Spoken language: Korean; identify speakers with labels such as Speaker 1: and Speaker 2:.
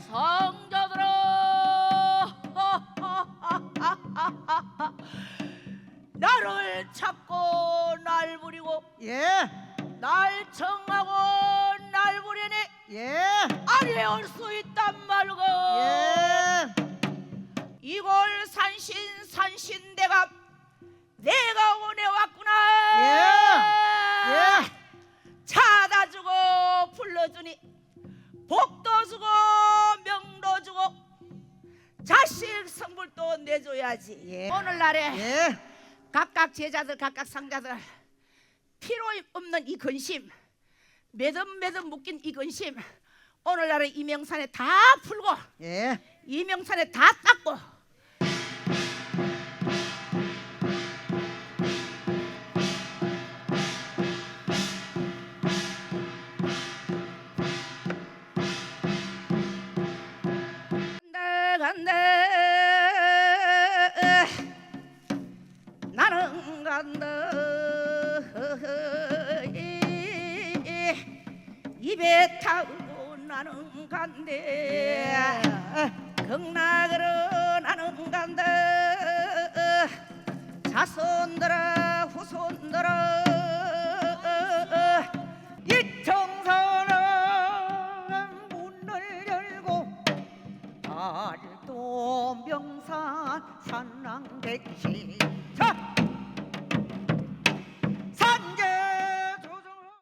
Speaker 1: 성자들아 나를 찾고 날 부리고
Speaker 2: 예.
Speaker 1: 날 청하고 날 부리니
Speaker 2: 예.
Speaker 1: 아래올 수 있단 말고
Speaker 2: 예.
Speaker 1: 이골 산신 산신대가 내줘야지
Speaker 2: 예.
Speaker 1: 오늘날에
Speaker 2: 예.
Speaker 1: 각각 제자들 각각 상자들 필요 없는 이 근심 매듭매듭 묶인 이 근심 오늘날에 이명산에 다 풀고
Speaker 2: 예.
Speaker 1: 이명산에 다 닦고 간다. 입에 타고 나는 간대. 극락으로 나는 간다. 자손들아 후손들아.
Speaker 2: 이청사는 문을 열고 알도 명산 산랑백시 자